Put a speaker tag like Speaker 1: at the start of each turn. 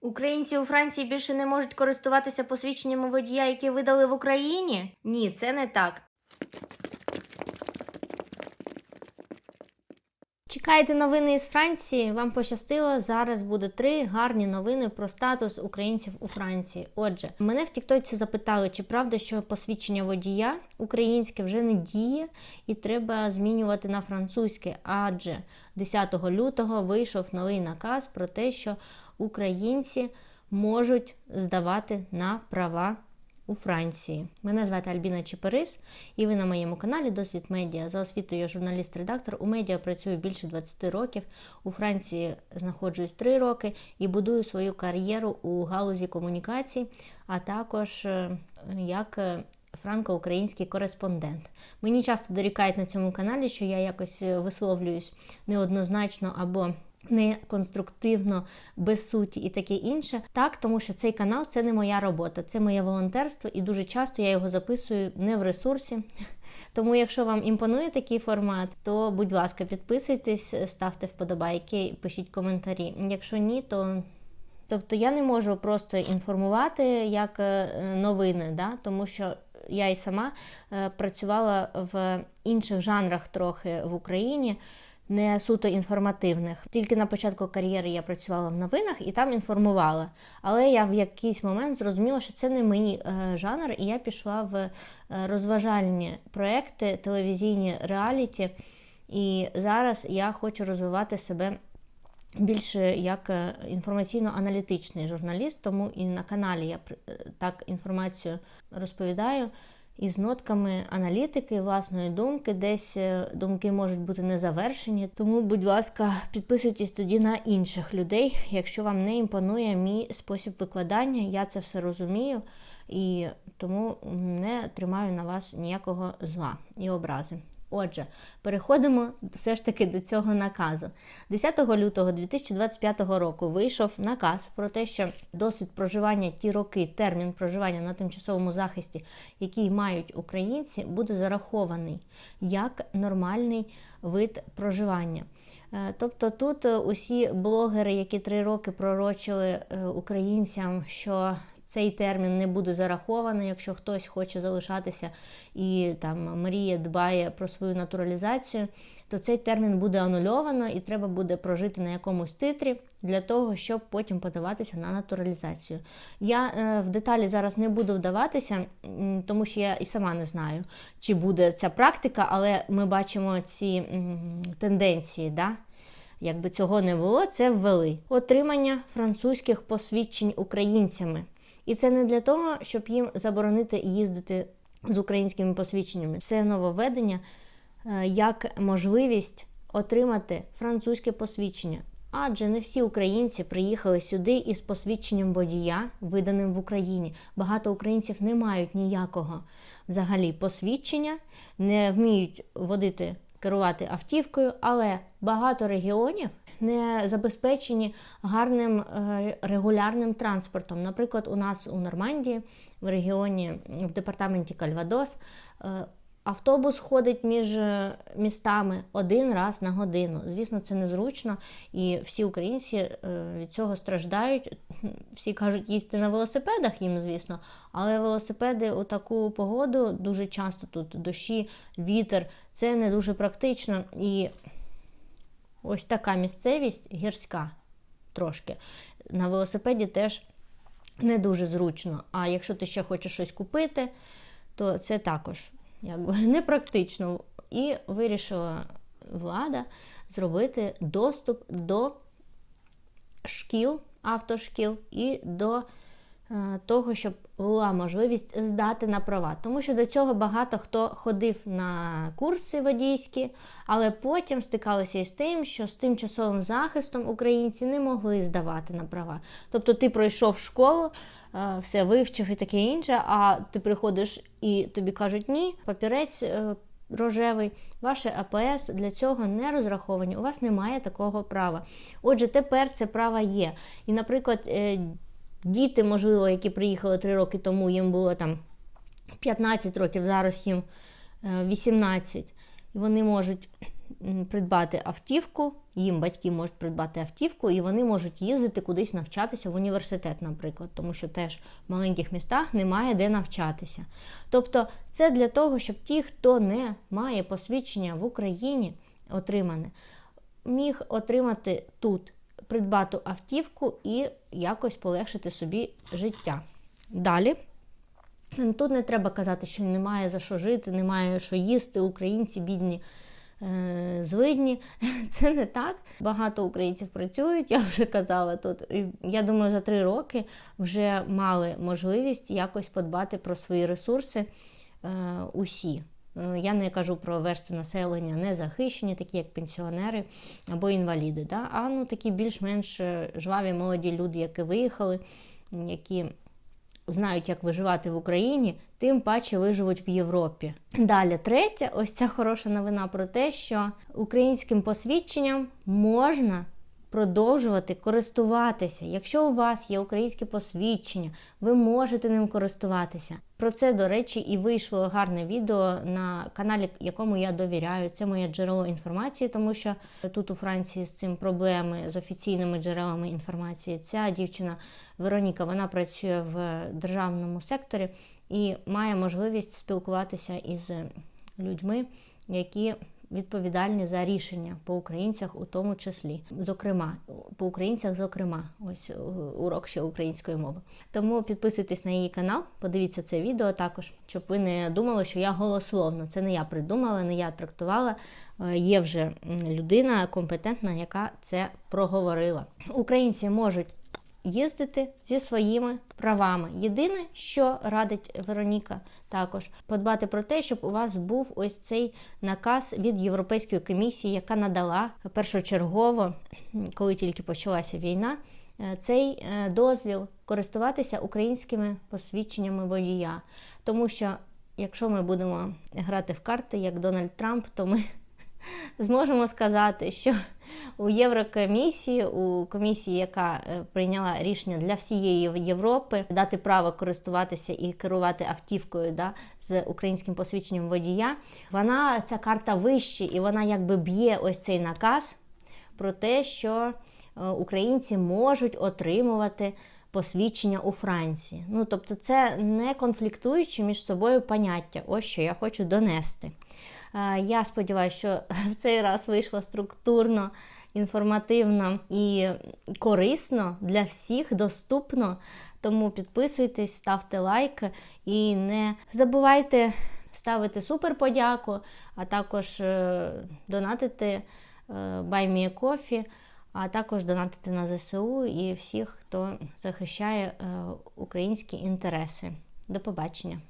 Speaker 1: Українці у Франції більше не можуть користуватися посвідченнями водія, які видали в Україні? Ні, це не так. Чекайте новини із Франції. Вам пощастило. Зараз буде три гарні новини про статус українців у Франції. Отже, мене в Тіктоці запитали, чи правда, що посвідчення водія українське вже не діє і треба змінювати на французьке, адже 10 лютого вийшов новий наказ про те, що українці можуть здавати на права у Франції. Мене звати Альбіна Чеперис, і ви на моєму каналі Досвід Медіа. За освітою журналіст-редактор. У медіа працюю більше 20 років. У Франції знаходжусь 3 роки і будую свою кар'єру у галузі комунікацій, а також е, як е, франко-український кореспондент. Мені часто дорікають на цьому каналі, що я якось е, висловлююсь неоднозначно або не конструктивно, без суті і таке інше. Так, тому що цей канал це не моя робота, це моє волонтерство, і дуже часто я його записую не в ресурсі. Тому, якщо вам імпонує такий формат, то будь ласка, підписуйтесь, ставте вподобайки, пишіть коментарі. Якщо ні, то Тобто я не можу просто інформувати як е, новини, да? тому що я і сама е, працювала в інших жанрах трохи в Україні, не суто інформативних. Тільки на початку кар'єри я працювала в новинах і там інформувала. Але я в якийсь момент зрозуміла, що це не мій е, жанр, і я пішла в е, розважальні проекти, телевізійні реаліті. І зараз я хочу розвивати себе більше як е, інформаційно-аналітичний журналіст, тому і на каналі я так інформацію розповідаю із нотками аналітики, власної думки. Десь е, думки можуть бути незавершені. Тому, будь ласка, підписуйтесь тоді на інших людей, якщо вам не імпонує мій спосіб викладання. Я це все розумію і тому не тримаю на вас ніякого зла і образи. Отже, переходимо все ж таки до цього наказу. 10 лютого 2025 року вийшов наказ про те, що досвід проживання ті роки, термін проживання на тимчасовому захисті, який мають українці, буде зарахований як нормальний вид проживання. Е, Тобто тут е, усі блогери, які три роки пророчили е, українцям, що цей термін не буде зарахований, якщо хтось хоче залишатися і там мріє, дбає про свою натуралізацію, то цей термін буде анульовано і треба буде прожити на якомусь титрі для того, щоб потім подаватися на натуралізацію. Я е, в деталі зараз не буду вдаватися, тому що я і сама не знаю, чи буде ця практика, але ми бачимо ці м, тенденції. Да? Якби цього не було, це ввели отримання французьких посвідчень українцями. І це не для того, щоб їм заборонити їздити з українськими посвідченнями. Це нововведення е, як можливість отримати французьке посвідчення. Адже не всі українці приїхали сюди із посвідченням водія, виданим в Україні. Багато українців не мають ніякого взагалі посвідчення, не вміють водити керувати автівкою, але багато регіонів не забезпечені гарним е, регулярним транспортом. Наприклад, у нас у Нормандії, в регіоні в департаменті Кальвадос, е, автобус ходить між е, містами один раз на годину. Звісно, це незручно, і всі українці від цього страждають. Всі кажуть, їсти на велосипедах їм, звісно, але велосипеди у таку погоду дуже часто тут дощі, вітер, це не дуже практично. І ось така місцевість гірська трошки. На велосипеді теж не дуже зручно. А якщо ти ще хочеш щось купити, то це також якби непрактично. І вирішила влада зробити доступ до шкіл, автошкіл і до того, щоб була можливість здати на права. Тому що до цього багато хто ходив на курси водійські, але потім стикалися із тим, що з тимчасовим захистом українці не могли здавати на права. Тобто ти пройшов школу, е, все вивчив і таке інше, а ти приходиш і тобі кажуть ні, папірець. е, Рожевий, ваше АПС для цього не розраховані. У вас немає такого права. Отже, тепер це право є. І, наприклад, е, діти, можливо, які приїхали 3 роки тому, їм було там 15 років, зараз їм е, 18, і вони можуть придбати автівку, їм батьки можуть придбати автівку, і вони можуть їздити кудись навчатися в університет, наприклад, тому що теж в маленьких містах немає де навчатися. Тобто, це для того, щоб ті, хто не має посвідчення в Україні, отримане, міг отримати тут, придбати автівку і якось полегшити собі життя. Далі. Тут не треба казати, що немає за що жити, немає що їсти, українці бідні. е, Звидні, це не так. Багато українців працюють, я вже казала тут. Я думаю, за три роки вже мали можливість якось подбати про свої ресурси е, усі. Е, Я не кажу про верстви населення незахищені, такі як пенсіонери або інваліди. Да? А ну такі більш-менш е, жваві молоді люди, які виїхали, які знають, як виживати в Україні, тим паче виживуть в Європі. Далі, третє, ось ця хороша новина про те, що українським посвідченням можна продовжувати користуватися. Якщо у вас є українське посвідчення, ви можете ним користуватися. Про це, до речі, і вийшло гарне відео на каналі, якому я довіряю. Це моє джерело інформації, тому що тут у Франції з цим проблеми з офіційними джерелами інформації. Ця дівчина Вероніка вона працює в державному секторі і має можливість спілкуватися із людьми, які відповідальні за рішення по українцях, у тому числі, зокрема, по українцях, зокрема, ось е, урок ще української мови. Тому підписуйтесь на її канал, подивіться це відео також, щоб ви не думали, що я голословно. Це не я придумала, не я трактувала. Е, Є вже людина компетентна, яка це проговорила. Українці можуть їздити зі своїми правами. Єдине, що радить Вероніка, також подбати про те, щоб у вас був ось цей наказ від Європейської комісії, яка надала першочергово, коли тільки почалася війна, е, цей е, дозвіл користуватися українськими посвідченнями водія. Тому що якщо ми будемо грати в карти як Дональд Трамп, то ми зможемо сказати, що у Єврокомісії, у комісії, яка е, прийняла рішення для всієї Європи, дати право користуватися і керувати автівкою да, з українським посвідченням водія, вона ця карта вище, і вона якби б'є ось цей наказ про те, що е, українці можуть отримувати посвідчення у Франції. Ну, тобто, це не конфліктуючі між собою поняття. Ось що я хочу донести. Е, Я сподіваюся, що в цей раз вийшло структурно, інформативно і корисно для всіх, доступно. Тому підписуйтесь, ставте лайк і не забувайте ставити суперподяку, а також е, донатити е, Баймія Кофі, а також донатити на ЗСУ і всіх, хто захищає е, українські інтереси. До побачення!